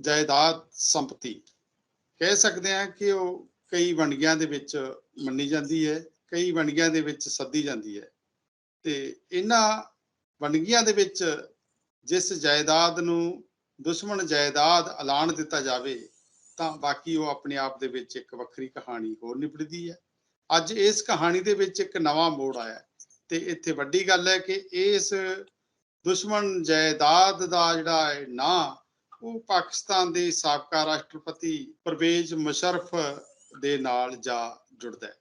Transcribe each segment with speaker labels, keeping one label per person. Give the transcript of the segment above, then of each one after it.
Speaker 1: ਜਾਇਦਾਦ ਸੰਪਤੀ। ਕਹਿ ਸਕਦੇ ਹਾਂ ਕਿ ਉਹ ਕਈ ਵੰਡਗੀਆਂ ਦੇ ਵਿੱਚ ਮੰਨੀ ਜਾਂਦੀ ਹੈ, ਕਈ ਵੰਡਗੀਆਂ ਦੇ ਵਿੱਚ ਸੱਦੀ ਜਾਂਦੀ ਹੈ। ਤੇ ਇਹਨਾਂ ਵੰਡਗੀਆਂ ਦੇ ਵਿੱਚ ਜਿਸ ਜਾਇਦਾਦ ਨੂੰ ਦੁਸ਼ਮਣ ਜਾਇਦਾਦ ਐਲਾਨ ਦਿੱਤਾ ਜਾਵੇ, ਤਾਂ ਬਾਕੀ ਉਹ ਆਪਣੇ ਆਪ ਦੇ ਵਿੱਚ ਇੱਕ ਵੱਖਰੀ ਕਹਾਣੀ ਹੋਰ ਨਿਬੜਦੀ ਹੈ। ਅੱਜ ਇਸ ਕਹਾਣੀ ਦੇ ਵਿੱਚ ਇੱਕ ਨਵਾਂ ਮੋੜ ਆਇਆ ਹੈ ਤੇ ਇੱਥੇ ਵੱਡੀ ਗੱਲ ਹੈ ਕਿ ਇਸ ਦੁਸ਼ਮਣ ਜਾਇਦਾਦ ਦਾ ਜਿਹੜਾ ਹੈ ਨਾਂ ਉਹ ਪਾਕਿਸਤਾਨ ਦੇ ਸਾਬਕਾ ਰਾਸ਼ਟਰਪਤੀ ਪਰਵੇਜ਼ ਮੁਸ਼ਰਫ ਦੇ ਨਾਲ ਜਾ ਜੁੜਦਾ ਹੈ।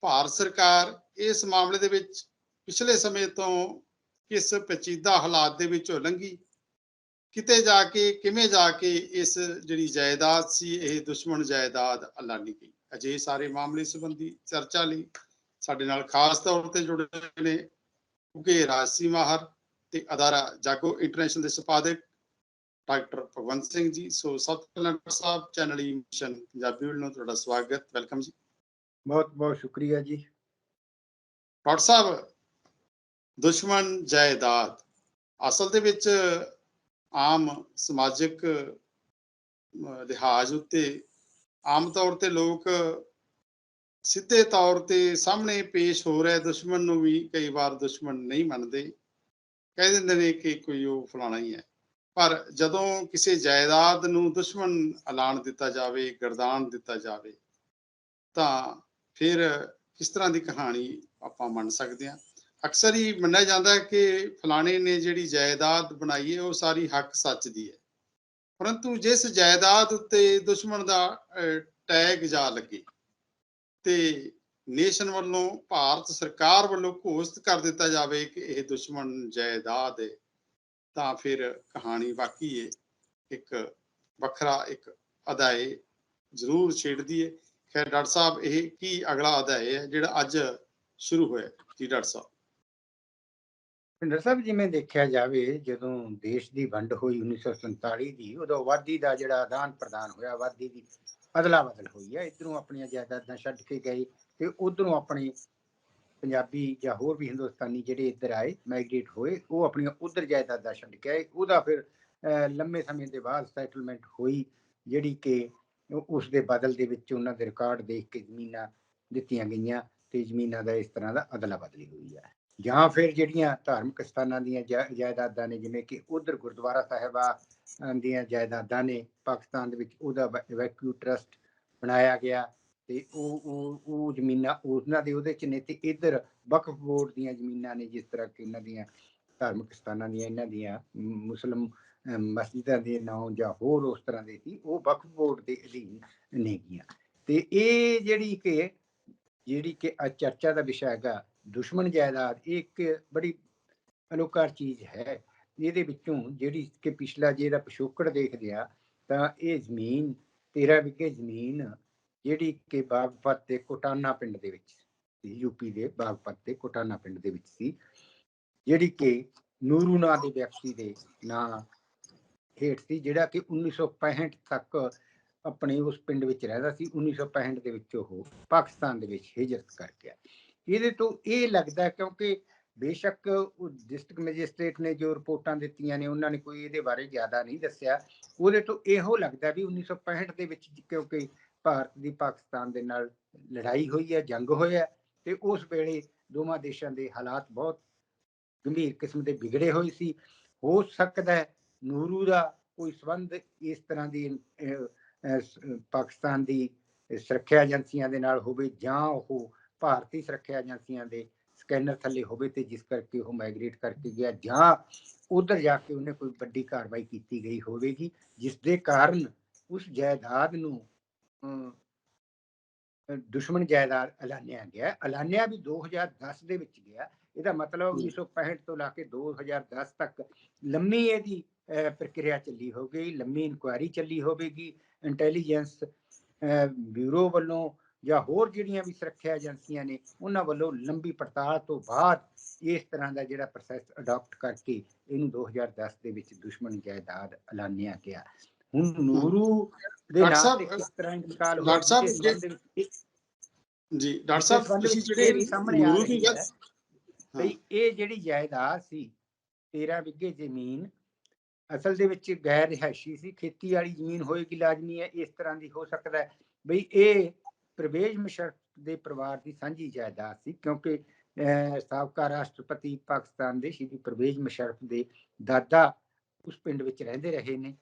Speaker 1: ਭਾਰਤ ਸਰਕਾਰ ਇਸ ਮਾਮਲੇ ਦੇ ਵਿੱਚ ਪਿਛਲੇ ਸਮੇਂ ਤੋਂ ਕਿਸ ਪੇਚੀਦਾ ਹਾਲਾਤ ਦੇ ਵਿੱਚੋਂ ਲੰਘੀ ਕਿਤੇ ਜਾ ਕੇ, ਕਿਵੇਂ ਜਾ ਕੇ ਇਸ ਜਿਹੜੀ ਜਾਇਦਾਦ ਸੀ, ਇਹ ਦੁਸ਼ਮਣ ਜਾਇਦਾਦ ਐਲਾਨੀ ਗਈ। ਅਜੇ ਸਾਰੇ ਮਾਮਲੇ ਸੰਬੰਧੀ ਚਰਚਾ ਲਈ ਸਾਡੇ ਨਾਲ ਖਾਸ ਤੌਰ ਤੇ ਜੁੜੇ ਹੋਏ ਨੇ ਉਗੇ ਰਾਜਸੀ ਮਾਹਰ ਤੇ ਅਦਾਰਾ ਜਾਗੋ ਇੰਟਰਨੈਸ਼ਨਲ ਦੇ ਸੰਪਾਦਕ ਡਾਕਟਰ ਭਗਵੰਤ ਸਿੰਘ ਜੀ ਸੋ ਸਭ ਤੋਂ ਪਹਿਲਾਂ ਡਾਕਟਰ ਸਾਹਿਬ ਚੈਨਲ ਮਿਸ਼ਨ ਪੰਜਾਬੀ ਵੱਲੋਂ ਤੁਹਾਡਾ ਸਵਾਗਤ ਵੈਲਕਮ ਜੀ।
Speaker 2: ਬਹੁਤ ਬਹੁਤ ਸ਼ੁਕਰੀਆ ਜੀ।
Speaker 1: ਡਾਕਟਰ ਸਾਹਿਬ ਦੁਸ਼ਮਣ ਜਾਇਦਾਦ ਅਸਲ ਦੇ ਵਿੱਚ ਆਮ ਸਮਾਜਿਕ ਲਿਹਾਜ਼ ਉੱਤੇ ਆਮ ਤੌਰ ਤੇ ਲੋਕ ਸਿੱਧੇ ਤੌਰ ਤੇ ਸਾਹਮਣੇ ਪੇਸ਼ ਹੋ ਰਿਹਾ ਦੁਸ਼ਮਣ ਨੂੰ ਵੀ ਕਈ ਵਾਰ ਦੁਸ਼ਮਣ ਨਹੀਂ ਮੰਨਦੇ। ਕਹਿ ਦਿੰਦੇ ਨੇ ਕਿ ਕੋਈ ਉਹ ਫਲਾਣਾ ਹੀ ਹੈ। ਪਰ ਜਦੋਂ ਕਿਸੇ ਜਾਇਦਾਦ ਨੂੰ ਦੁਸ਼ਮਣ ਐਲਾਨ ਦਿੱਤਾ ਜਾਵੇ ਗਰਦਾਨ ਦਿੱਤਾ ਜਾਵੇ ਤਾਂ ਫਿਰ ਕਿਸ ਤਰ੍ਹਾਂ ਦੀ ਕਹਾਣੀ ਆਪਾਂ ਮੰਨ ਸਕਦੇ ਹਾਂ? ਅਕਸਰ ਹੀ ਮੰਨਿਆ ਜਾਂਦਾ ਹੈ ਕਿ ਫਲਾਣੇ ਨੇ ਜਿਹੜੀ ਜਾਇਦਾਦ ਬਣਾਈ ਹੈ ਉਹ ਸਾਰੀ ਹੱਕ ਸੱਚ ਦੀ ਹੈ। ਪਰੰਤੂ ਜਿਸ ਜਾਇਦਾਦ ਉੱਤੇ ਦੁਸ਼ਮਣ ਦਾ ਅਹ, ਟੈਗ ਜਾ ਲੱਗੇ ਤੇ ਨੇਸ਼ਨ ਵੱਲੋਂ ਭਾਰਤ ਸਰਕਾਰ ਵੱਲੋਂ ਘੋਸ਼ਿਤ ਕਰ ਦਿੱਤਾ ਜਾਵੇ ਕਿ ਇਹ ਦੁਸ਼ਮਣ ਜਾਇਦਾਦ ਹੈ ਤਾਂ ਫਿਰ ਕਹਾਣੀ ਵਾਕਈ ਹੈ ਇੱਕ ਵੱਖਰਾ ਇੱਕ ਅਧਾਏ ਜ਼ਰੂਰ ਛੇੜਦੀ ਹੈ ਖੈਰ, ਡਾਕਟਰ ਸਾਹਿਬ, ਇਹ ਕੀ ਅਗਲਾ ਅਧਾਏ ਹੈ ਜਿਹੜਾ ਅੱਜ ਸ਼ੁਰੂ ਹੋਇਆ ਜੀ, ਡਾਕਟਰ ਸਾਹਿਬ।
Speaker 2: ਭਿੰਦਰ ਸਾਹਿਬ, ਜਿਵੇਂ ਦੇਖਿਆ ਜਾਵੇ, ਜਦੋਂ ਦੇਸ਼ ਦੀ ਵੰਡ ਹੋਈ 1947 ਦੀ, ਉਦੋਂ ਆਬਾਦੀ ਦਾ ਜਿਹੜਾ ਆਦਾਨ ਪ੍ਰਦਾਨ ਹੋਇਆ ਵਾਦੀ ਦੀ ਅਦਲਾ ਬਦਲ ਹੋਈ ਹੈ। ਇਧਰੋਂ ਆਪਣੀਆਂ ਜਾਇਦਾਦਾਂ ਛੱਡ ਕੇ ਗਏ ਤੇ ਉਧਰੋਂ ਆਪਣੀ ਪੰਜਾਬੀ ਜਾਂ ਹੋਰ ਵੀ ਹਿੰਦੁਸਤਾਨੀ ਜਿਹੜੇ ਇੱਧਰ ਆਏ ਮਾਈਗ੍ਰੇਟ ਹੋਏ ਉਹ ਆਪਣੀਆਂ ਉਧਰ ਜਾਇਦਾਦਾਂ ਛੱਡ ਕੇ ਆਏ। ਉਹਦਾ ਫਿਰ ਲੰਮੇ ਸਮੇਂ ਦੇ ਬਾਅਦ ਸੈਟਲਮੈਂਟ ਹੋਈ ਜਿਹੜੀ ਕਿ ਉਹ- ਉਸ ਦੇ ਬਦਲ ਦੇ ਵਿੱਚ ਉਹਨਾਂ ਦੇ ਰਿਕਾਰਡ ਦੇਖ ਕੇ ਜ਼ਮੀਨਾਂ ਦਿੱਤੀਆਂ ਗਈਆਂ ਤੇ ਜ਼ਮੀਨਾਂ ਦਾ ਇਸ ਤਰ੍ਹਾਂ ਦਾ ਅਦਲਾ ਬਦਲੀ ਹੋਈ ਹੈ। ਜਾਂ ਫਿਰ ਜਿਹੜੀਆਂ ਧਾਰਮਿਕ ਸਥਾਨਾਂ ਦੀਆਂ ਜਾਇਦਾਦਾਂ ਨੇ ਜਿਵੇਂ ਕਿ ਉਧਰ ਗੁਰਦੁਆਰਾ ਸਾਹਿਬਾਂ ਅਹ, ਦੀਆਂ ਜਾਇਦਾਦਾਂ ਨੇ ਪਾਕਿਸਤਾਨ ਦੇ ਵਿੱਚ ਉਹਦਾ ਵੈਕਿਊ ਟਰਸਟ ਬਣਾਇਆ ਗਿਆ। ਤੇ ਉਹ ਉਹ ਉਹ ਜ਼ਮੀਨਾਂ ਉਹਨਾਂ ਦੇ ਉਹਦੇ ਚ ਨੇ ਤੇ ਇੱਧਰ ਵਕਫ ਬੋਰਡ ਦੀਆਂ ਜ਼ਮੀਨਾਂ ਨੇ ਜਿਸ ਤਰ੍ਹਾਂ ਕਿ ਇਹਨਾਂ ਦੀਆਂ ਧਾਰਮਿਕ ਸਥਾਨਾਂ ਦੀਆਂ ਇਹਨਾਂ ਦੀਆਂ ਮ, ਮੁਸਲਮ ਮਸਜਿਦਾਂ ਦੇ ਨਾਂ ਜਾਂ ਹੋਰ ਉਸ ਤਰ੍ਹਾਂ ਦੇ ਸੀ ਉਹ ਵਕਫ ਬੋਰਡ ਦੇ ਅਧੀਨ ਨੇਗੀਆਂ ਤੇ ਇਹ ਜਿਹੜੀ ਕਿ ਜਿਹੜੀ ਕਿ ਅੱਜ ਚਰਚਾ ਦਾ ਵਿਸ਼ਾ ਹੈਗਾ ਦੁਸ਼ਮਣ ਜਾਇਦਾਦ ਇਹ ਇੱਕ ਬੜੀ ਅਨੋਖਾ ਚੀਜ਼ ਹੈ। ਇਹਦੇ ਵਿੱਚੋਂ ਜਿਹੜੀ ਕਿ ਪਿਛਲਾ ਜੇ ਇਹਦਾ ਪਿਛੋਕੜ ਦੇਖਦੇ ਆ ਤਾਂ ਇਹ ਜ਼ਮੀਨ 13 ਵਿਗੇ ਜ਼ਮੀਨ ਜਿਹੜੀ ਕਿ ਬਾਗਪਤ ਤੇ ਕੋਟਾਨਾ ਪਿੰਡ ਦੇ ਵਿੱਚ ਸੀ ਯੂਪੀ ਦੇ ਬਾਗਪਤ ਤੇ ਕੋਟਾਨਾ ਪਿੰਡ ਦੇ ਵਿੱਚ ਸੀ, ਜਿਹੜੀ ਕਿ ਨੂਰੂ ਨਾਂ ਦੇ ਵਿਅਕਤੀ ਦੇ ਨਾਂ ਹੇਠ ਸੀ, ਜਿਹੜਾ ਕਿ 1965 ਤੱਕ ਆਪਣੇ ਉਸ ਪਿੰਡ ਵਿੱਚ ਰਹਿੰਦਾ ਸੀ 1965 ਦੇ ਵਿੱਚ ਉਹ ਪਾਕਿਸਤਾਨ ਦੇ ਵਿੱਚ ਹਿਜਰਤ ਕਰ ਗਿਆ ਇਹਦੇ ਤੋਂ ਇਹ ਲੱਗਦਾ ਕਿਉਂਕਿ ਬੇਸ਼ੱਕ ਡਿਸਟ੍ਰਿਕਟ ਮੈਜਿਸਟ੍ਰੇਟ ਨੇ ਜੋ ਰਿਪੋਰਟਾਂ ਦਿੱਤੀਆਂ ਨੇ, ਉਹਨਾਂ ਨੇ ਕੋਈ ਇਹਦੇ ਬਾਰੇ ਜ਼ਿਆਦਾ ਨਹੀਂ ਦੱਸਿਆ। ਉਹਦੇ ਤੋਂ ਇਹੋ ਲੱਗਦਾ ਵੀ 1965 ਦੇ ਵਿੱਚ ਕਿਉਂਕਿ ਭਾਰਤ ਦੀ ਪਾਕਿਸਤਾਨ ਦੇ ਨਾਲ ਲੜਾਈ ਹੋਈ ਹੈ, ਜੰਗ ਹੋਇਆ ਤੇ ਉਸ ਵੇਲੇ ਦੋਵਾਂ ਦੇਸ਼ਾਂ ਦੇ ਹਾਲਾਤ ਬਹੁਤ ਗੰਭੀਰ ਕਿਸਮ ਦੇ ਵਿਗੜੇ ਹੋਏ ਸੀ। ਹੋ ਸਕਦਾ ਹੈ ਨੂਰੂ ਦਾ ਕੋਈ ਸਬੰਧ ਇਸ ਤਰ੍ਹਾਂ ਦੀ ਪਾਕਿਸਤਾਨ ਦੀ ਸੁਰੱਖਿਆ ਏਜੰਸੀਆਂ ਦੇ ਨਾਲ ਹੋਵੇ ਜਾਂ ਉਹ ਭਾਰਤੀ ਸੁਰੱਖਿਆ ਏਜੰਸੀਆਂ ਦੇ ਸਕੈਨਰ ਥੱਲੇ ਹੋਵੇ ਤੇ ਜਿਸ ਕਰਕੇ ਉਹ ਮਾਈਗ੍ਰੇਟ ਕਰਕੇ ਗਿਆ ਜਾਂ ਉਧਰ ਜਾ ਕੇ ਉਹਨੇ ਕੋਈ ਵੱਡੀ ਕਾਰਵਾਈ ਕੀਤੀ ਗਈ ਹੋਵੇਗੀ ਜਿਸ ਦੇ ਕਾਰਨ ਉਸ ਜਾਇਦਾਦ ਨੂੰ ਦੁਸ਼ਮਣ ਜਾਇਦਾਦ ਐਲਾਨਿਆ ਗਿਆ। ਐਲਾਨਿਆ ਵੀ 2010 ਦੇ ਵਿੱਚ ਗਿਆ। ਇਹਦਾ ਮਤਲਬ
Speaker 1: ਹਮ।
Speaker 2: 1965 ਤੋਂ ਲਾ ਕੇ 2010 ਤੱਕ ਲੰਮੀ ਇਹਦੀ ਪ੍ਰਕਿਰਿਆ ਚੱਲੀ ਹੋਵੇਗੀ ਲੰਮੀ ਇਨਕੁਆਇਰੀ ਚੱਲੀ ਹੋਵੇਗੀ। ਇੰਟੈਲੀਜੈਂਸ ਬਿਊਰੋ ਵੱਲੋਂ ਜਾਂ ਹੋਰ ਜਿਹੜੀਆਂ ਵੀ ਸੁਰੱਖਿਆ ਏਜੰਸੀਆਂ ਨੇ ਉਹਨਾਂ ਵੱਲੋਂ ਲੰਬੀ ਪੜਤਾਲ ਤੋਂ ਬਾਅਦ ਇਸ ਤਰ੍ਹਾਂ ਦਾ ਜਿਹੜਾ ਪ੍ਰੋਸੈਸ ਅਡਾਪਟ ਕਰਕੇ ਇਹਨੂੰ 2010 ਦੇ ਵਿੱਚ ਦੁਸ਼ਮਣ ਜਾਇਦਾਦ ਐਲਾਨਿਆ ਗਿਆ। ਹੁਣ ਨੂਰੂ ਦੇ ਨਾਮ ਕਿਸ ਤਰ੍ਹਾਂ ਇੰਤਕਾਲ
Speaker 1: ਡਾਕਟਰ ਸਾਹਿਬ,
Speaker 2: ਇਸ
Speaker 1: ਜੀ ਡਾਕਟਰ
Speaker 2: ਇਸ
Speaker 1: ਸਾਹਿਬ ਤੁਸੀਂ ਜਿਹੜੇ
Speaker 2: ਸਾਹਮਣੇ ਆ ਰਹੀ ਹੈ। ਬਈ ਇਹ ਜਿਹੜੀ ਜਾਇਦਾਦ ਸੀ 13 ਵਿਗੇ ਜ਼ਮੀਨ ਅਸਲ ਦੇ ਵਿੱਚ ਗੈਰ ਰਿਹਾਇਸ਼ੀ ਸੀ ਖੇਤੀ ਵਾਲੀ ਜ਼ਮੀਨ ਹੋਏਗੀ ਲਾਜ਼ਮੀ ਹੈ ਇਸ ਤਰ੍ਹਾਂ ਦੀ ਹੋ ਸਕਦਾ ਹੈ। ਬਈ ਇਹ ਪ੍ਰਵੇਸ਼ ਮੁਸ਼ਰਫ ਦੇ ਪਰਿਵਾਰ ਦੀ ਸਾਂਝੀ ਜਾਇਦਾਦ ਸੀ ਕਿਉਂਕਿ ਸਾਬਕਾ ਰਾਸ਼ਟਰਪਤੀ ਪਾਕਿਸਤਾਨ ਦੇ ਸ਼੍ਰੀ ਪ੍ਰਵੇਸ਼ ਮੁਸ਼ਰਫ ਦੇ ਦਾਦਾ ਉਸ ਪਿੰਡ ਵਿੱਚ ਰਹਿੰਦੇ ਰਹੇ ਨੇ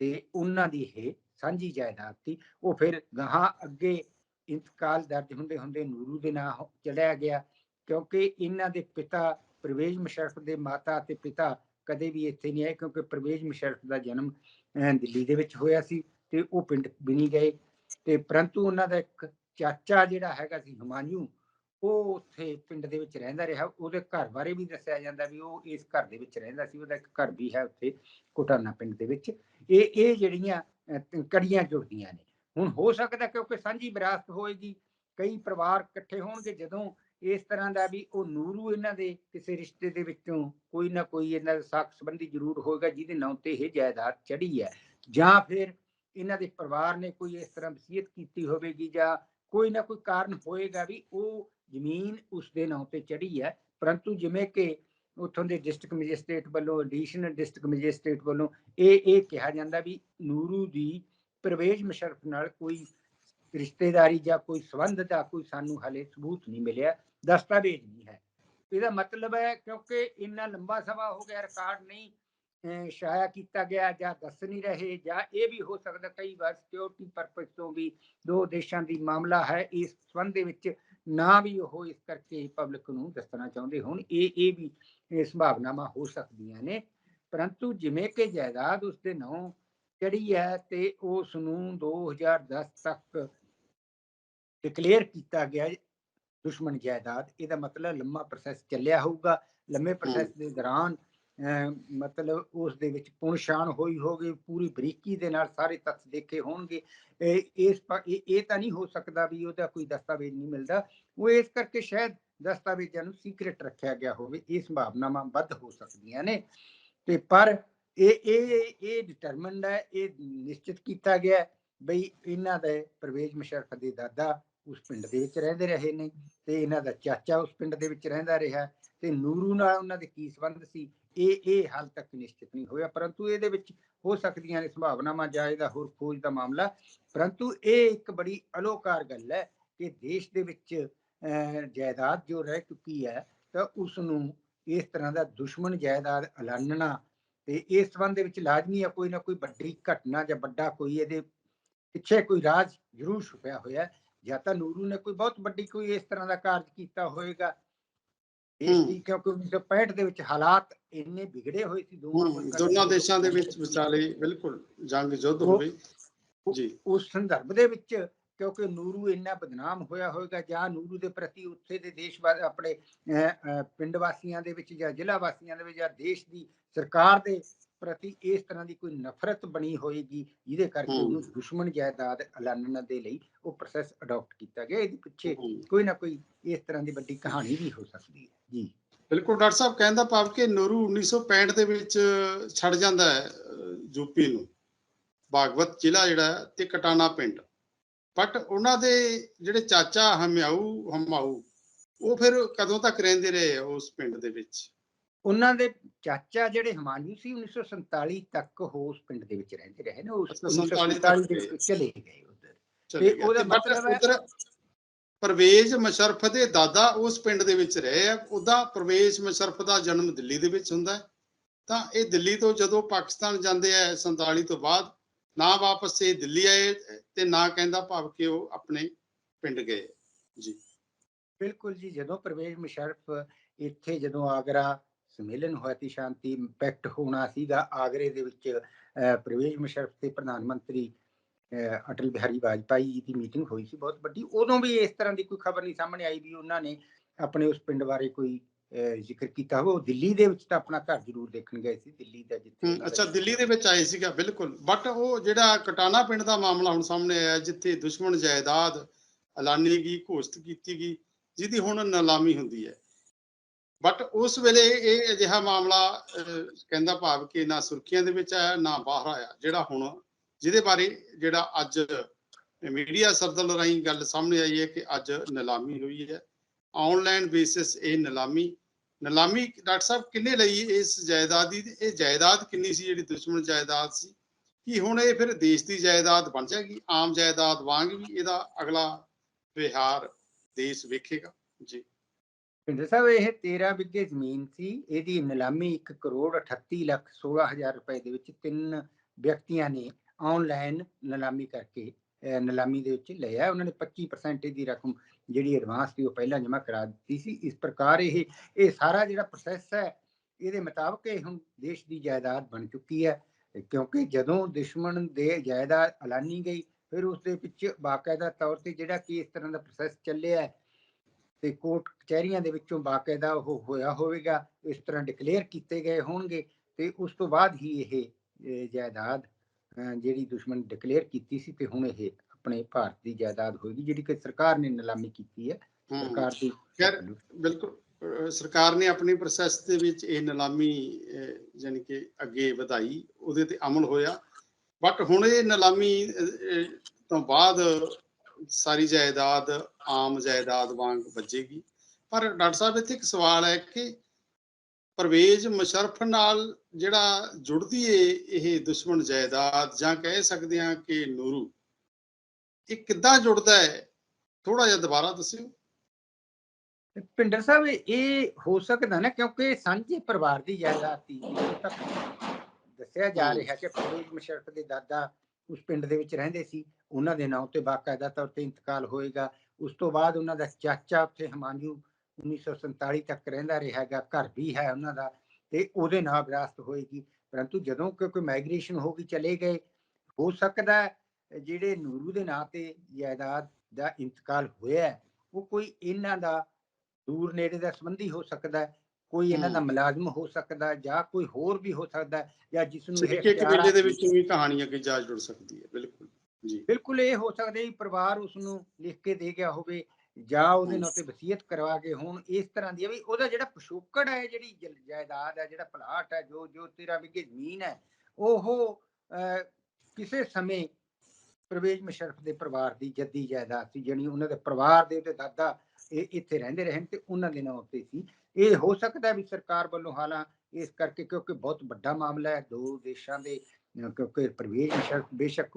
Speaker 2: ਤੇ ਉਹਨਾਂ ਦੀ ਇਹ ਸਾਂਝੀ ਜਾਇਦਾਦ ਸੀ। ਉਹ ਫਿਰ ਗਾਹਾਂ ਅੱਗੇ ਇੰਤਕਾਲ ਦਰਜ ਹੁੰਦੇ ਹੁੰਦੇ ਨੂਰੂ ਦੇ ਨਾਂ ਚੜਿਆ ਗਿਆ ਕਿਉਂਕਿ ਇਹਨਾਂ ਦੇ ਪਿਤਾ ਪ੍ਰਵੇਜ਼ ਮੁਸ਼ਰਫ ਦੇ ਮਾਤਾ ਤੇ ਪਿਤਾ ਕਦੇ ਵੀ ਇੱਥੇ ਨਹੀਂ ਆਏ ਕਿਉਂਕਿ ਪ੍ਰਵੇਜ਼ ਮੁਸ਼ਰਫ ਦਾ ਜਨਮ ਅਹ, ਦਿੱਲੀ ਦੇ ਵਿੱਚ ਹੋਇਆ ਸੀ ਤੇ ਉਹ ਪਿੰਡ ਬਿਨੀ ਗਏ ਤੇ ਪਰੰਤੂ ਉਹਨਾਂ ਦਾ ਇੱਕ ਚਾਚਾ ਜਿਹੜਾ ਹੈਗਾ ਸੀ ਹਮਾਯੂ ਉਹ ਉੱਥੇ ਪਿੰਡ ਦੇ ਵਿੱਚ ਰਹਿੰਦਾ ਰਿਹਾ। ਉਹਦੇ ਘਰ ਬਾਰੇ ਵੀ ਦੱਸਿਆ ਜਾਂਦਾ ਵੀ ਉਹ ਇਸ ਘਰ ਦੇ ਵਿੱਚ ਰਹਿੰਦਾ ਸੀ। ਉਹਦਾ ਇੱਕ ਘਰ ਵੀ ਹੈ ਉੱਥੇ, ਕੋਟਾਨਾ ਪਿੰਡ ਦੇ ਵਿੱਚ। ਇਹ ਇਹ ਜਿਹੜੀਆਂ ਕੜੀਆਂ ਜੁੜਦੀਆਂ ਨੇ। ਹੁਣ ਹੋ ਸਕਦਾ ਕਿਉਂਕਿ ਸਾਂਝੀ ਵਿਰਾਸਤ ਹੋਏਗੀ, ਕਈ ਪਰਿਵਾਰ ਇਕੱਠੇ ਹੋਣਗੇ, ਜਦੋਂ ਇਸ ਤਰ੍ਹਾਂ ਦਾ ਵੀ ਉਹ ਨੂਰੂ ਇਹਨਾਂ ਦੇ ਕਿਸੇ ਰਿਸ਼ਤੇ ਦੇ ਵਿੱਚੋਂ ਕੋਈ ਨਾ ਕੋਈ ਇਹਨਾਂ ਦਾ ਸਾਖ ਸੰਬੰਧੀ ਜ਼ਰੂਰ ਹੋਏਗਾ, ਜਿਹਦੇ ਨਾਂ ਤੇ ਇਹ ਜਾਇਦਾਦ ਚੜੀ ਹੈ। ਜਾਂ ਫਿਰ ਇਹਨਾਂ ਦੇ ਪਰਿਵਾਰ ਨੇ ਕੋਈ ਇਸ ਤਰ੍ਹਾਂ ਵਸੀਅਤ ਕੀਤੀ ਹੋਵੇਗੀ ਜਾਂ ਕੋਈ ਨਾ ਕੋਈ ਕਾਰਨ ਹੋਏਗਾ ਵੀ ਉਹ ਜ਼ਮੀਨ ਉਸ ਦੇ ਨਾਂ ਤੇ ਚੜੀ ਹੈ। ਪਰੰਤੂ ਜਿਵੇਂ ਕਿ ਉੱਥੋਂ ਦੇ ਡਿਸਟ੍ਰਿਕਟ ਮੈਜਿਸਟ੍ਰੇਟ ਵੱਲੋਂ ਐਡੀਸ਼ਨਲ ਡਿਸਟ੍ਰਿਕਟ ਮੈਜਿਸਟ੍ਰੇਟ ਵੱਲੋਂ ਇਹ ਇਹ ਕਿਹਾ ਜਾਂਦਾ ਵੀ ਨੂਰੂ ਦੀ ਪ੍ਰਵੇਸ਼ ਮੁਸ਼ਰਫ ਨਾਲ ਕੋਈ ਰਿਸ਼ਤੇਦਾਰੀ ਜਾਂ ਕੋਈ ਸੰਬੰਧ ਦਾ ਕੋਈ ਸਾਨੂੰ ਹਲੇ ਸਬੂਤ ਨਹੀਂ ਮਿਲਿਆ, ਦਸਤਾਵੇਜ਼ ਨਹੀਂ ਹੈ। ਇਹਦਾ ਮਤਲਬ ਹੈ ਕਿਉਂਕਿ ਇੰਨਾ ਲੰਬਾ ਸਮਾਂ ਹੋ ਗਿਆ ਰਿਕਾਰਡ ਨਹੀਂ ਸ਼ਾਇਆ ਕੀਤਾ ਗਿਆ ਜਾਂ ਦੱਸ ਨਹੀਂ ਰਹੇ ਜਾਂ ਇਹ ਵੀ ਹੋ ਸਕਦਾ ਕਈ ਵਾਰ ਸਿਕਿਉਰਿਟੀ ਪਰਪਸ ਤੋਂ ਵੀ ਦੋ ਦੇਸ਼ਾਂ ਦੀ ਮਾਮਲਾ ਹੈ ਇਸ ਸੰਬੰਧ ਦੇ ਵਿੱਚ ਨਾ ਵੀ ਉਹ ਇਸ ਕਰਕੇ ਪਬਲਿਕ ਨੂੰ ਦੱਸਣਾ ਚਾਹੁੰਦੇ ਹੋਣ ਇਹ ਇਹ ਵੀ ਇਹ ਸੰਭਾਵਨਾਵਾਂ ਹੋ ਸਕਦੀਆਂ ਨੇ। ਪਰੰਤੂ ਜਿਵੇਂ ਕਿ ਜਾਇਦਾਦ ਉਸ ਦੇ ਨਾਂ ਚੜੀ ਹੈ ਤੇ ਉਸ ਨੂੰ 2010 ਤੱਕ ਡਿਕਲੇਅਰ ਕੀਤਾ ਗਿਆ ਦੁਸ਼ਮਣ ਜਾਇਦਾਦ ਇਹਦਾ ਮਤਲਬ ਲੰਮਾ ਪ੍ਰੋਸੈਸ ਚੱਲਿਆ ਹੋਊਗਾ। ਲੰਮੇ ਪ੍ਰੋਸੈਸ ਦੇ ਦੌਰਾਨ ਮਤਲਬ ਉਸ ਦੇ ਵਿੱਚ ਪੁਣਛਾਣ ਹੋਈ ਹੋਗੀ ਪੂਰੀ ਬਰੀਕੀ ਦੇ ਨਾਲ ਸਾਰੇ ਤੱਥ ਦੇਖੇ ਹੋਣਗੇ। ਇਹ, ਇਸ ਪ- ਇਹ ਇਹ ਤਾਂ ਨਹੀਂ ਹੋ ਸਕਦਾ ਵੀ ਉਹਦਾ ਕੋਈ ਦਸਤਾਵੇਜ਼ ਨਹੀਂ ਮਿਲਦਾ। ਉਹ ਇਸ ਕਰਕੇ ਸ਼ਾਇਦ ਦਸਤਾਵੇਜ਼ਾਂ ਨੂੰ ਸੀਕ੍ਰੀਟ ਰੱਖਿਆ ਗਿਆ ਹੋਵੇ, ਇਹ ਸੰਭਾਵਨਾਵਾਂ ਵੱਧ ਹੋ ਸਕਦੀਆਂ ਨੇ। ਤੇ ਪਰ ਇਹ ਇਹ ਇਹ ਡਿਟਰਮਿਨਡ ਹੈ, ਇਹ ਨਿਸ਼ਚਿਤ ਕੀਤਾ ਗਿਆ ਬਈ ਇਹਨਾਂ ਦੇ ਪ੍ਰਵੇਸ਼ ਮੁਸ਼ਰਫ ਦੇ ਦਾਦਾ ਉਸ ਪਿੰਡ ਦੇ ਵਿੱਚ ਰਹਿੰਦੇ ਰਹੇ ਨੇ ਤੇ ਇਹਨਾਂ ਦਾ ਚਾਚਾ ਉਸ ਪਿੰਡ ਦੇ ਵਿੱਚ ਰਹਿੰਦਾ ਰਿਹਾ ਤੇ ਨੂਰੂ ਨਾਲ ਉਹਨਾਂ ਦੇ ਕੀ ਸੰਬੰਧ ਸੀ ਇਹ ਇਹ ਹਾਲ ਤੱਕ ਨਿਸ਼ਚਿਤ ਨਹੀਂ ਹੋਇਆ, ਪਰੰਤੂ ਇਹਦੇ ਵਿੱਚ ਹੋ ਸਕਦੀਆਂ ਨੇ ਸੰਭਾਵਨਾਵਾਂ ਜਾਂ ਇਹਦਾ ਹੋਰ ਖੋਜ ਦਾ ਮਾਮਲਾ। ਪਰੰਤੂ ਇਹ ਇੱਕ ਬੜੀ ਅਲੋਕਾਰ ਗੱਲ ਹੈ ਕਿ ਦੇਸ਼ ਦੇ ਵਿੱਚ ਜਾਇਦਾਦ ਜੋ ਰਹਿ ਚੁੱਕੀ ਹੈ, ਤਾਂ ਉਸ ਨੂੰ ਇਸ ਤਰ੍ਹਾਂ ਦਾ ਦੁਸ਼ਮਣ ਜਾਇਦਾਦ ਐਲਾਨਣਾ ਤੇ ਇਸ ਸੰਬੰਧ ਦੇ ਵਿੱਚ ਲਾਜ਼ਮੀ ਹੈ ਕੋਈ ਨਾ ਕੋਈ ਵੱਡੀ ਘਟਨਾ ਜਾਂ ਵੱਡਾ ਕੋਈ ਇਹਦੇ ਪਿੱਛੇ ਕੋਈ ਰਾਜ ਜ਼ਰੂਰ ਛੁਪਿਆ ਹੋਇਆ ਜਾਂ ਤਾਂ ਨੂਰੂ ਨੇ ਕੋਈ ਬਹੁਤ ਵੱਡੀ ਕੋਈ ਇਸ ਤਰ੍ਹਾਂ ਦਾ ਕਾਰਜ ਕੀਤਾ ਹੋਏਗਾ
Speaker 1: ਹੂੰ।
Speaker 2: ਦੀ ਕਿਉਂਕਿ 1965 ਦੇ ਵਿੱਚ ਹਾਲਾਤ ਇੰਨੇ ਵਿਗੜੇ ਹੋਏ ਸੀ
Speaker 1: ਦੋਨਾਂ ਦੇਸ਼ਾਂ ਦੇ ਵਿੱਚ ਵਿਚਾਲੇ ਬਿਲਕੁਲ ਜੰਗ ਯੁੱਧ ਹੋ ਗਈ ਜੀ।
Speaker 2: ਉਸ ਸੰਦਰਭ ਦੇ ਵਿੱਚ ਕਿਉਂਕਿ ਨੂਰੂ ਇੰਨਾ ਬਦਨਾਮ ਹੋਇਆ ਹੋਵੇਗਾ ਜਾਂ ਨੂਰੂ ਦੇ ਪ੍ਰਤੀ ਉੱਥੇ ਦੇ ਦੇਸ਼ ਆਪਣੇ ਪਿੰਡ ਵਾਸੀਆਂ ਦੇ ਵਿੱਚ ਜਾਂ ਜ਼ਿਲ੍ਹਾ ਵਾਸੀਆਂ ਦੇ ਵਿੱਚ ਜਾਂ ਦੇਸ਼ ਦੀ ਸਰਕਾਰ ਦੇ ਪ੍ਰਤੀ ਇਸ ਤਰ੍ਹਾਂ ਦੀ ਕੋਈ ਨਫ਼ਰਤ ਬਣੀ ਹੋਏਗੀ ਜਿਹਦੇ ਕਰਕੇ। ਉਹਨੂੰ ਦੁਸ਼ਮਣ ਜਾਇਦਾਦ ਐਲਾਨਣ ਦੇ ਲਈ ਉਹ ਪ੍ਰੋਸੈਸ ਅਡਾਪਟ ਕੀਤਾ ਗਿਆ। ਇਹਦੇ ਪਿੱਛੇ ਕੋਈ ਨਾ ਕੋਈ ਇਸ ਤਰ੍ਹਾਂ ਦੀ ਵੱਡੀ ਕਹਾਣੀ ਵੀ ਹੋ ਸਕਦੀ ਹੈ। ਜੀ।
Speaker 1: ਬਿਲਕੁਲ ਡਾਕਟਰ ਸਾਹਿਬ ਕਹਿੰਦਾ ਭਾਵ ਕਿ ਨੂਰੂ 1965 ਦੇ ਵਿੱਚ ਛੱਡ ਜਾਂਦਾ ਹੈ ਯੂਪੀ ਨੂੰ। ਬਾਗਵਤ ਜ਼ਿਲ੍ਹਾ ਜਿਹੜਾ ਤੇ ਕਟਾਣਾ ਪਿੰਡ। ਬਟ ਉਹਨਾਂ ਦੇ ਜਿਹੜੇ ਚਾਚਾ ਹਮਿਆਊ ਹਮਾਊ ਉਹ ਫਿਰ ਕਦੋਂ ਤੱਕ ਰਹਿੰਦੇ ਰਹੇ ਉਸ ਪਿੰਡ ਦੇ ਵਿੱਚ?
Speaker 2: ਉਹਨਾਂ ਦੇ ਚਾਚਾ ਜਿਹੜੇ ਹਮਾਯੂ ਸੀ 1947 ਤੱਕ ਉਹ ਉਸ ਪਿੰਡ ਦੇ ਵਿੱਚ ਰਹਿੰਦੇ ਰਹੇ ਨੇ ਉਸ
Speaker 1: ਅੱਛਾ, 47
Speaker 2: 1947 ਦੇ ਵਿੱਚ ਚਲੇ ਗਏ ਉਧਰ। ਤੇ। ਉਹਦਾ ਮਤਲਬ ਹੈ-
Speaker 1: ਪਰਵੇਜ਼ ਮੁਸ਼ਰਫ ਦੇ ਦਾਦਾ ਉਸ ਪਿੰਡ ਦੇ ਵਿੱਚ ਰਹੇ ਆ। ਉਹਦਾ ਪਰਵੇਜ਼ ਮੁਸ਼ਰਫ ਦਾ ਜਨਮ ਦਿੱਲੀ ਦੇ ਵਿੱਚ ਹੁੰਦਾ ਹੈ। ਤਾਂ ਇਹ ਦਿੱਲੀ ਤੋਂ ਜਦੋਂ ਪਾਕਿਸਤਾਨ ਜਾਂਦੇ ਆ 47 ਤੋਂ ਬਾਅਦ ਨਾ ਵਾਪਸ ਇਹ ਦਿੱਲੀ ਆਏ ਤੇ ਨਾ ਕਹਿੰਦਾ ਭਾਵ ਕਿ ਉਹ ਆਪਣੇ ਪਿੰਡ ਗਏ। ਜੀ।
Speaker 2: ਬਿਲਕੁਲ ਜੀ ਜਦੋਂ ਪ੍ਰਵੇਸ਼ ਮੁਸ਼ਰਫ ਇੱਥੇ ਜਦੋਂ ਆਗਰਾ ਸੰਮੇਲਨ ਹੋਇਆ ਸੀ ਸ਼ਾਂਤੀ ਇੰਪੈਕਟ ਹੋਣਾ ਸੀਗਾ। ਆਗਰੇ ਦੇ ਵਿੱਚ ਪ੍ਰਵੇਸ਼ ਮੁਸ਼ਰਫ ਤੇ ਪ੍ਰਧਾਨ ਮੰਤਰੀ ਅਟਲ ਬਿਹਾਰੀ ਵਾਜਪਾਈ ਜੀ ਦੀ ਮੀਟਿੰਗ ਹੋਈ ਸੀ ਬਹੁਤ ਵੱਡੀ। ਉਦੋਂ ਵੀ ਇਸ ਤਰ੍ਹਾਂ ਦੀ ਕੋਈ ਖਬਰ ਨਹੀਂ ਸਾਹਮਣੇ ਆਈ ਵੀ ਉਹਨਾਂ ਨੇ ਆਪਣੇ ਉਸ ਪਿੰਡ ਬਾਰੇ ਕੋਈ ਜ਼ਿਕਰ ਕੀਤਾ ਹੋਵੇ। ਉਹ ਦਿੱਲੀ ਦੇ ਵਿੱਚ ਤਾਂ ਆਪਣਾ ਘਰ ਜ਼ਰੂਰ ਦੇਖਣ ਗਏ ਸੀ ਦਿੱਲੀ ਦਾ ਜਿੱਥੇ
Speaker 1: ਅੱਛਾ ਦਿੱਲੀ ਦੇ ਵਿੱਚ ਆਏ ਸੀਗਾ ਬਿਲਕੁਲ। ਬਟ ਉਹ ਜਿਹੜਾ ਕਟਾਣਾ ਪਿੰਡ ਦਾ ਮਾਮਲਾ ਹੁਣ ਸਾਹਮਣੇ ਆਇਆ ਜਿੱਥੇ ਦੁਸ਼ਮਣ ਜਾਇਦਾਦ ਐਲਾਨੀ ਗਈ ਘੋਸ਼ਿਤ ਕੀਤੀ ਗਈ ਜਿਹਦੀ ਹੁਣ ਨਿਲਾਮੀ ਹੁੰਦੀ ਹੈ। ਬਟ ਉਸ ਵੇਲੇ ਇਹ ਅਜਿਹਾ ਮਾਮਲਾ ਕਹਿੰਦਾ ਭਾਵ ਕਿ ਨਾ ਸੁਰਖੀਆਂ ਦੇ ਵਿੱਚ ਆਇਆ, ਨਾ ਬਾਹਰ ਆਇਆ, ਜਿਹੜਾ ਹੁਣ ਜਿਹਦੇ ਬਾਰੇ ਜਿਹੜਾ ਅੱਜ ਮੀਡੀਆ ਸਰਦਲ ਰਾਹੀਂ ਗੱਲ ਸਾਹਮਣੇ ਆਈ ਹੈ ਕਿ ਅੱਜ ਨਿਲਾਮੀ ਹੋਈ ਹੈ। ਆਨਲਾਈਨ ਬੇਸਿਸ ਇਹ ਨਿਲਾਮੀ ਨਿਲਾਮੀ ਡਾਕਟਰ ਸਾਹਿਬ ਕਿੰਨੇ ਲਈ ਇਸ ਜਾਇਦਾਦ ਦੀ, ਇਹ ਜਾਇਦਾਦ ਕਿੰਨੀ ਸੀ ਜਿਹੜੀ ਦੁਸ਼ਮਣ ਜਾਇਦਾਦ ਸੀ? ਕਿ ਹੁਣ ਇਹ ਫਿਰ ਦੇਸ਼ ਦੀ ਜਾਇਦਾਦ ਬਣ ਜਾਏਗੀ, ਆਮ ਜਾਇਦਾਦ ਵਾਂਗ ਵੀ ਇਹਦਾ ਅਗਲਾ ਵਿਹਾਰ ਦੇਸ਼ ਵੇਖੇਗਾ? ਜੀ।
Speaker 2: ਭਿੰਦਰ ਸਾਹਿਬ, ਇਹ 13 ਵਿਗੇ ਜ਼ਮੀਨ ਸੀ, ਇਹਦੀ ਨਿਲਾਮੀ 1 ਕਰੋੜ 38 ਲੱਖ 16 ਹਜ਼ਾਰ ਰੁਪਏ ਦੇ ਵਿੱਚ ਤਿੰਨ ਵਿਅਕਤੀਆਂ ਨੇ ਆਨਲਾਈਨ ਨਿਲਾਮੀ ਕਰਕੇ ਨਿਲਾਮੀ ਦੇ ਵਿੱਚ ਲਿਆ। ਉਹਨਾਂ ਨੇ 25% ਦੀ ਰਕਮ ਜਿਹੜੀ ਐਡਵਾਂਸ ਸੀ, ਉਹ ਪਹਿਲਾਂ ਜਮ੍ਹਾਂ ਕਰਾ ਦਿੱਤੀ ਸੀ। ਇਸ ਪ੍ਰਕਾਰ ਇਹ ਇਹ ਸਾਰਾ ਜਿਹੜਾ ਪ੍ਰੋਸੈਸ ਹੈ, ਇਹਦੇ ਮੁਤਾਬਕ ਇਹ ਹੁਣ ਦੇਸ਼ ਦੀ ਜਾਇਦਾਦ ਬਣ ਚੁੱਕੀ ਹੈ। ਕਿਉਂਕਿ ਜਦੋਂ ਦੁਸ਼ਮਣ ਦੇ ਜਾਇਦਾਦ ਐਲਾਨੀ ਗਈ, ਫਿਰ ਉਸ ਦੇ ਵਿੱਚ ਬਾਕਾਇਦਾ ਤੌਰ ਤੇ ਜਿਹੜਾ ਕਿ ਇਸ ਤਰ੍ਹਾਂ ਦਾ ਪ੍ਰੋਸੈਸ ਚੱਲਿਆ ਤੇ ਕੋਰਟ ਕਚਹਿਰੀਆਂ ਦੇ ਵਿੱਚੋਂ ਬਾਕਾਇਦਾ ਉਹ ਹੋਇਆ ਹੋਵੇਗਾ ਇਸ ਤਰ੍ਹਾਂ ਡਿਕਲੇਅਰ ਕੀਤੇ ਗਏ ਹੋਣਗੇ ਤੇ ਉਸ ਤੋਂ ਬਾਅਦ ਹੀ ਇਹ ਜਾਇਦਾਦ ਜਿਹੜੀ ਦੁਸ਼ਮਣ ਡਿਕਲੇਅਰ ਕੀਤੀ ਸੀ ਤੇ ਹੁਣ ਇਹ ਆਪਣੇ ਭਾਰਤ ਦੀ ਜਾਇਦਾਦ ਹੋਏਗੀ ਜਿਹੜੀ ਕਿ ਸਰਕਾਰ ਨੇ ਨਿਲਾਮੀ ਕੀਤੀ ਹੈ। ਸਰਕਾਰ ਦੀ
Speaker 1: ਖੈਰ, ਬਿਲਕੁਲ ਸਰਕਾਰ ਨੇ ਆਪਣੀ ਪ੍ਰੋਸੈਸ ਦੇ ਵਿੱਚ ਇਹ ਨਿਲਾਮੀ ਯਾਨੀ ਕਿ ਅੱਗੇ ਵਧਾਈ ਉਹਦੇ ਤੇ ਅਮਲ ਹੋਇਆ। ਬਟ ਹੁਣ ਇਹ ਨਿਲਾਮੀ ਤੋਂ ਬਾਅਦ ਸਾਰੀ ਜਾਇਦਾਦ ਆਮ ਜਾਇਦਾਦ ਵਾਂਗ ਵੱਜੇਗੀ। ਪਰ ਡਾਕਟਰ ਸਾਹਿਬ ਇੱਥੇ ਇੱਕ ਸਵਾਲ ਹੈ ਕਿ ਪਰਵੇਜ਼ ਮੁਸ਼ਰਫ ਨਾਲ ਜਿਹੜਾ ਜੁੜਦੀ ਏ ਇਹ ਦੁਸ਼ਮਣ ਜਾਇਦਾਦ ਜਾਂ ਕਹਿ ਸਕਦੇ ਹਾਂ ਕਿ ਨੂਰੂ ਇਹ ਕਿੱਦਾਂ ਜੁੜਦਾ ਹੈ? ਥੋੜਾ ਜਿਹਾ ਦੁਬਾਰਾ ਦੱਸਿਓ।
Speaker 2: ਭਿੰਡਰ ਸਾਹਿਬ ਇਹ ਹੋ ਸਕਦਾ ਨਾ ਕਿਉਂਕਿ ਸਾਂਝੇ ਪਰਿਵਾਰ ਦੀ ਜਾਇਦਾਦ ਸੀ। ਦੱਸਿਆ ਜਾ। ਰਿਹਾ ਕਿ ਪਰਵੇਜ਼ ਮੁਸ਼ਰਫ ਦੇ ਦਾਦਾ ਉਸ ਪਿੰਡ ਦੇ ਵਿੱਚ ਰਹਿੰਦੇ ਸੀ। ਉਹਨਾਂ ਦੇ ਨਾਂ ਤੇ ਬਾਕਾਇਦਾ ਤੌਰ ਤੇ ਇੰਤਕਾਲ ਹੋਏਗਾ। ਉਸ ਤੋਂ ਬਾਅਦ ਉਹਨਾਂ ਦਾ ਚਾਚਾ ਉੱਥੇ ਹਮਾਂਜੂ 1947 ਤੱਕ ਰਹਿੰਦਾ ਰਿਹਾ ਹੈਗਾ ਘਰ ਵੀ ਹੈ ਉਹਨਾਂ ਦਾ ਤੇ ਉਹਦੇ ਨਾਂ ਵਿਰਾਸਤ ਹੋਏਗੀ। ਪਰੰਤੂ ਜਦੋਂ ਕਿਉਂਕਿ ਮਾਈਗ੍ਰੇਸ਼ਨ ਹੋ ਗਈ ਚਲੇ ਗਏ ਹੋ ਸਕਦਾ ਜਿਹੜੇ ਨੂਰੂ ਦੇ ਨਾਂ ਤੇ ਜਾਇਦਾਦ ਦਾ ਇੰਤਕਾਲ ਹੋਇਆ ਹੈ, ਉਹ ਕੋਈ ਇਹਨਾਂ ਦਾ ਦੂਰ ਨੇੜੇ ਦਾ ਸੰਬੰਧੀ ਹੋ ਸਕਦਾ ਕੋਈ ਇਹਨਾਂ ਦਾ। ਮੁਲਾਜ਼ਮ ਹੋ ਸਕਦਾ ਜਾਂ ਕੋਈ ਹੋਰ ਵੀ ਹੋ ਸਕਦਾ ਜਾਂ ਜਿਸ ਨੂੰ
Speaker 1: ਸਿੱਕੇ
Speaker 2: ਇਖਤਿਆਰ
Speaker 1: ਕਬੀਲੇ ਦੇ ਵਿੱਚੋਂ ਵੀ ਕਹਾਣੀ ਅੱਗੇ ਜਾ ਜੁੜ ਸਕਦੀ ਹੈ ਬਿਲਕੁਲ।
Speaker 2: ਬਿਲਕੁਲ ਇਹ ਹੋ ਸਕਦਾ ਹੈ ਪਰਿਵਾਰ ਉਸ ਨੂੰ ਲਿਖ ਕੇ ਦੇ ਗਿਆ ਹੋਵੇ ਜਾਂ ਉਹਦੇ। ਨਾਂ ਤੇ ਵਸੀਅਤ ਕਰਵਾ ਕੇ ਹੋਣ ਇਸ ਤਰ੍ਹਾਂ ਦੀ ਵੀ ਉਹਦਾ ਜਿਹੜਾ ਪਿਛੋਕੜ ਹੈ ਜਿਹੜੀ ਜਾਇਦਾਦ ਹੈ ਜਿਹੜਾ ਪਲਾਟ ਹੈ ਜੋ ਜੋ 13 ਵਿਗੇ ਜ਼ਮੀਨ ਹੈ ਉਹ ਕਿਸੇ ਸਮੇਂ ਪ੍ਰਵੇਸ਼ ਮੁਸ਼ਰਫ ਦੇ ਪਰਿਵਾਰ ਦੀ ਜੱਦੀ ਜਾਇਦਾਦ ਸੀ ਜਾਣੀ ਉਹਨਾਂ ਦੇ ਪਰਿਵਾਰ ਦੇ ਤੇ ਦਾਦਾ ਇਹ ਇੱਥੇ ਰਹਿੰਦੇ ਰਹੇ ਤੇ ਉਹਨਾਂ ਦੇ ਨਾਂ ਉੱਤੇ ਸੀ ਇਹ ਹੋ ਸਕਦਾ ਵੀ ਸਰਕਾਰ ਵੱਲੋਂ ਹਾਲਾਂ ਇਸ ਕਰਕੇ ਕਿਉਂਕਿ ਬਹੁਤ ਵੱਡਾ ਮਾਮਲਾ ਹੈ ਦੋ ਦੇਸ਼ਾਂ ਦੇ ਕਿਉਂਕਿ ਪ੍ਰਵੇਸ਼ ਮੁਸ਼ਰਫ ਬੇਸ਼ੱਕ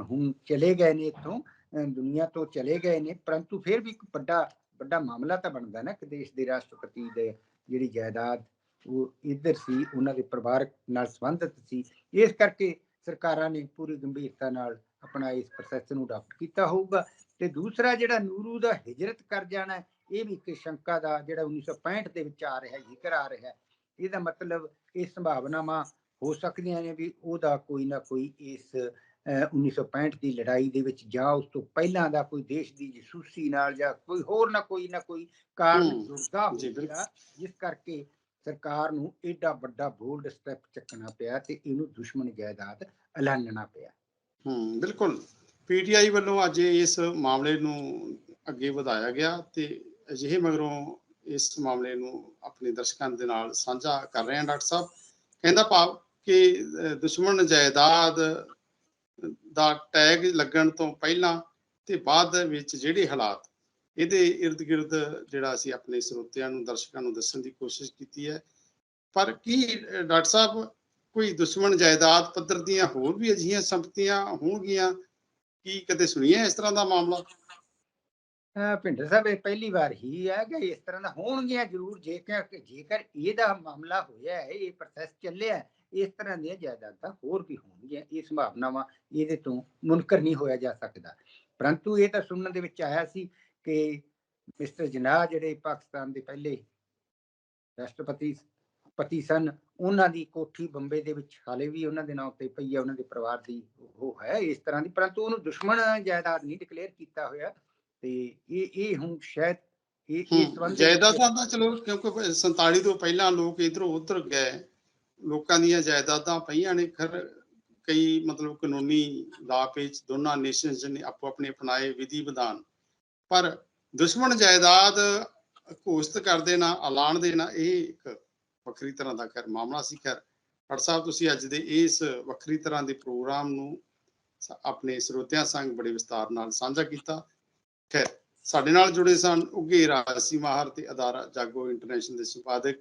Speaker 2: ਹੁਣ ਚਲੇ ਗਏ ਨੇ ਇੱਥੋਂ, ਅਹ, ਦੁਨੀਆ ਤੋਂ ਚਲੇ ਗਏ ਨੇ, ਪਰੰਤੂ ਫਿਰ ਵੀ ਇੱਕ ਵੱਡਾ ਵੱਡਾ ਮਾਮਲਾ ਤਾਂ ਬਣਦਾ ਨਾ ਕਿ ਦੇਸ਼ ਦੇ ਰਾਸ਼ਟਰਪਤੀ ਦੇ ਜਿਹੜੀ ਜਾਇਦਾਦ, ਉਹ ਇੱਧਰ ਸੀ, ਉਹਨਾਂ ਦੇ ਪਰਿਵਾਰਕ ਨਾਲ ਸੰਬੰਧਿਤ ਸੀ। ਇਸ ਕਰਕੇ ਸਰਕਾਰਾਂ ਨੇ ਪੂਰੀ ਗੰਭੀਰਤਾ ਨਾਲ ਆਪਣਾ ਇਸ ਪ੍ਰੋਸੈਸ ਨੂੰ ਅਡਾਪਟ ਕੀਤਾ ਹੋਊਗਾ। ਤੇ ਦੂਸਰਾ ਜਿਹੜਾ ਨੂਰੂ ਦਾ ਹਿਜਰਤ ਕਰ ਜਾਣਾ, ਇਹ ਵੀ ਇੱਕ ਸ਼ੰਕਾ ਦਾ ਜਿਹੜਾ 1965 ਦੇ ਵਿੱਚ ਆ ਰਿਹਾ, ਜ਼ਿਕਰ ਆ ਰਿਹਾ। ਇਹਦਾ ਮਤਲਬ ਇਹ ਸੰਭਾਵਨਾਵਾਂ ਹੋ ਸਕਦੀਆਂ ਨੇ ਵੀ ਉਹਦਾ ਕੋਈ ਨਾ ਕੋਈ ਇਸ 1965 ਦੀ ਲੜਾਈ ਦੇ ਵਿੱਚ ਜਾਂ ਉਸ ਤੋਂ ਪਹਿਲਾਂ ਦਾ ਕੋਈ ਦੇਸ਼ ਦੀ ਜਸੂਸੀ ਨਾਲ ਜਾਂ ਕੋਈ ਹੋਰ ਨਾ ਕੋਈ ਨਾ ਕੋਈ ਕਾਰਨ ਜੁੜਦਾ। ਹੋਵੇਗਾ। ਜਿਸ ਕਰਕੇ ਸਰਕਾਰ ਨੂੰ ਏਡਾ ਵੱਡਾ ਬੋਲਡ ਸਟੈਪ ਚੱਕਣਾ ਪਿਆ ਤੇ ਇਹਨੂੰ ਦੁਸ਼ਮਣ ਜਾਇਦਾਦ ਐਲਾਨਣਾ ਪਿਆ।
Speaker 1: ਹੂੰ ਬਿਲਕੁਲ। ਪੀਟੀਆਈ ਵੱਲੋਂ ਅੱਜ ਇਸ ਮਾਮਲੇ ਨੂੰ ਅੱਗੇ ਵਧਾਇਆ ਗਿਆ ਤੇ ਅਜਿਹੇ ਮਗਰੋਂ ਇਸ ਮਾਮਲੇ ਨੂੰ ਆਪਣੇ ਦਰਸ਼ਕਾਂ ਦੇ ਨਾਲ ਸਾਂਝਾ ਕਰ ਰਹੇ ਹਾਂ ਡਾਕਟਰ ਸਾਹਿਬ। ਕਹਿੰਦਾ ਭਾਵ ਕਿ ਦੁਸ਼ਮਣ ਜਾਇਦਾਦ ਦਾ ਟੈਗ ਲੱਗਣ ਤੋਂ ਪਹਿਲਾਂ ਤੇ ਬਾਅਦ ਵਿੱਚ ਜਿਹੜੇ ਹਾਲਾਤ ਇਹਦੇ ਇਰਦ ਗਿਰਦ ਜਿਹੜਾ ਅਸੀਂ ਆਪਣੇ ਸਰੋਤਿਆਂ ਨੂੰ ਦਰਸ਼ਕਾਂ ਨੂੰ ਦੱਸਣ ਦੀ ਕੋਸ਼ਿਸ਼ ਕੀਤੀ ਹੈ। ਪਰ ਕੀ ਡਾਕਟਰ ਸਾਹਿਬ ਕੋਈ ਦੁਸ਼ਮਣ ਜਾਇਦਾਦ ਪੱਧਰ ਦੀਆਂ ਹੋਰ ਵੀ ਅਜਿਹੀਆਂ ਸੰਪਤੀਆਂ ਹੋਣਗੀਆਂ? ਕੀ ਕਦੇ ਸੁਣੀਆਂ ਇਸ ਤਰ੍ਹਾਂ ਦਾ ਮਾਮਲਾ?
Speaker 2: ਭਿੰਡਰ ਸਾਹਿਬ ਇਹ ਪਹਿਲੀ ਵਾਰ ਹੀ ਹੈ ਕਿ ਇਸ ਤਰ੍ਹਾਂ ਦਾ ਹੋਣਗੀਆਂ ਜ਼ਰੂਰ। ਜੇਕਰ ਜੇਕਰ ਇਹਦਾ ਮਾਮਲਾ ਹੋਇਆ ਹੈ ਇਹ ਪ੍ਰੋਸੈਸ ਚੱਲਿਆ ਹੈ, ਇਸ ਤਰ੍ਹਾਂ ਦੀਆਂ ਜਾਇਦਾਦਾਂ ਹੋਰ ਵੀ ਹੋਣਗੀਆਂ ਇਹ ਸੰਭਾਵਨਾਵਾਂ ਇਹਦੇ ਤੋਂ ਮੁਨਕਰ ਨਹੀਂ ਹੋਇਆ ਜਾ ਸਕਦਾ। ਪਰੰਤੂ ਇਹ ਤਾਂ ਸੁਣਨ ਦੇ ਵਿੱਚ ਆਇਆ ਸੀ ਕਿ ਮਿਸਟਰ ਜਨਾਹ ਜਿਹੜੇ ਪਾਕਿਸਤਾਨ ਦੇ ਪਹਿਲੇ ਰਾਸ਼ਟਰਪਤੀ ਪਤੀ ਸਨ ਉਹਨਾਂ ਦੀ ਕੋਠੀ ਬੰਬੇ ਦੇ ਵਿੱਚ ਹਾਲੇ ਵੀ ਉਹਨਾਂ ਦੇ ਨਾਂ ਉੱਤੇ ਪਈ ਹੈ ਉਹਨਾਂ ਦੇ ਪਰਿਵਾਰ ਦੀ ਉਹ ਹੈ ਇਸ ਤਰ੍ਹਾਂ ਦੀ ਪਰੰਤੂ ਉਹਨੂੰ ਦੁਸ਼ਮਣ ਜਾਇਦਾਦ ਨਹੀਂ ਡਿਕਲੇਅਰ ਕੀਤਾ ਹੋਇਆ ਤੇ ਇਹ ਇਹ ਹੁਣ ਸ਼ਾਇਦ ਇਹ ਇਸ ਸੰਬੰਧ
Speaker 1: ਜਾਇਦਾਦਾਂ ਦਾ ਚਲੋ ਕਿਉਂਕਿ 47 ਤੋਂ ਪਹਿਲਾਂ ਲੋਕ ਇਧਰੋਂ ਉਧਰ ਗਏ। ਲੋਕਾਂ ਦੀਆਂ ਜਾਇਦਾਦਾਂ ਪਈਆਂ ਨੇ, ਖਰ ਕਈ ਮਤਲਬ ਕਾਨੂੰਨੀ ਲਾ ਦੋਨਾਂ ਨੇਸ਼ਨਸ ਨੇ ਆਪੋ ਆਪਣੇ ਅਪਣਾਏ ਵਿਧੀ ਵਿਧਾਨ। ਪਰ ਦੁਸ਼ਮਣ ਜਾਇਦਾਦ ਘੋਸ਼ਿਤ ਕਰ ਦੇਣਾ, ਐਲਾਨ ਦੇਣਾ, ਇਹ ਇੱਕ ਵੱਖਰੀ ਤਰ੍ਹਾਂ ਦਾ ਖੈਰ ਮਾਮਲਾ ਸੀ। ਖੈਰ ਡਾਕਟਰ ਸਾਹਿਬ, ਤੁਸੀਂ ਅੱਜ ਦੇ ਇਸ ਵੱਖਰੀ ਤਰ੍ਹਾਂ ਦੇ ਪ੍ਰੋਗਰਾਮ ਨੂੰ ਆਪਣੇ ਸਰੋਤਿਆਂ ਸੰਗ ਬੜੇ ਵਿਸਤਾਰ ਨਾਲ ਸਾਂਝਾ ਕੀਤਾ। ਖੈਰ, ਸਾਡੇ ਨਾਲ ਜੁੜੇ ਸਨ ਉੱਘੇ ਰਾਜਸੀ ਮਾਹਰ ਤੇ ਅਦਾਰਾ ਜਾਗੋ ਇੰਟਰਨੈਸ਼ਨਲ ਦੇ ਸੰਪਾਦਕ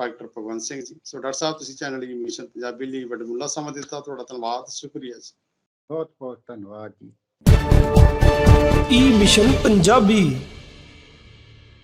Speaker 1: doctor Bhagwant Singh ji. So doctor ਸਾਹਿਬ ਤੁਸੀਂ ਚੈਨਲ ਲਈ ਮਿਸ਼ਨ ਪੰਜਾਬੀ ਲਈ ਵੱਡਮੁੱਲਾ ਸਮਾਂ ਦਿੱਤਾ। ਤੁਹਾਡਾ ਧੰਨਵਾਦ ਸ਼ੁਕਰੀਆ ਜੀ।
Speaker 2: ਬਹੁਤ ਬਹੁਤ ਧੰਨਵਾਦ ਜੀ।
Speaker 3: ਈ ਮਿਸ਼ਨ ਪੰਜਾਬੀ।